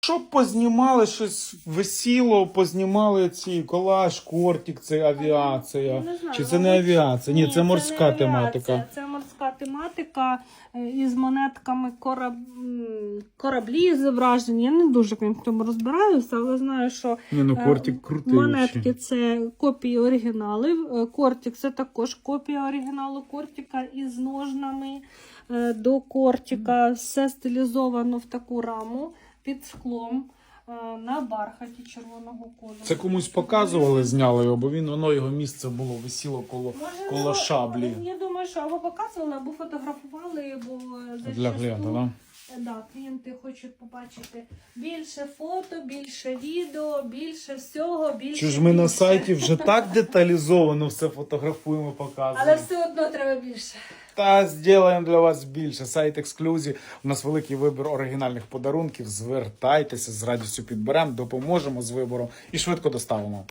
Щоб познімали щось весіло, познімали ці колаж, кортик, це авіація. Не знаю, Чи це не авіація? Ні, це морська не авіація, тематика. Це морська тематика е, із монетками кораб... м, кораблі зображені. Я не дуже в тому розбираюся, але знаю, що Ні, ну е, кортик крутий. монетки це копії оригіналів. Е, Кортик це також копія оригіналу кортика із ножнами е, до кортика. Все стилізовано в таку раму під склом е, на бархаті червоного кольору. Це комусь показували, зняли його, бо він воно його місце було висіло коло, Може, коло ну, шаблі. Я думаю, що або показували, або фотографували, бо Для часу, гляду, да? Да, клієнти хочуть побачити більше фото, більше відео, більше всього, більше. Чи ж ми на сайті вже так деталізовано все фотографуємо, показуємо. Але все одно треба більше. Та зробимо для вас більше. Сайт ексклюзі. У нас великий вибір оригінальних подарунків. Звертайтеся з радістю підберемо, допоможемо з вибором і швидко доставимо.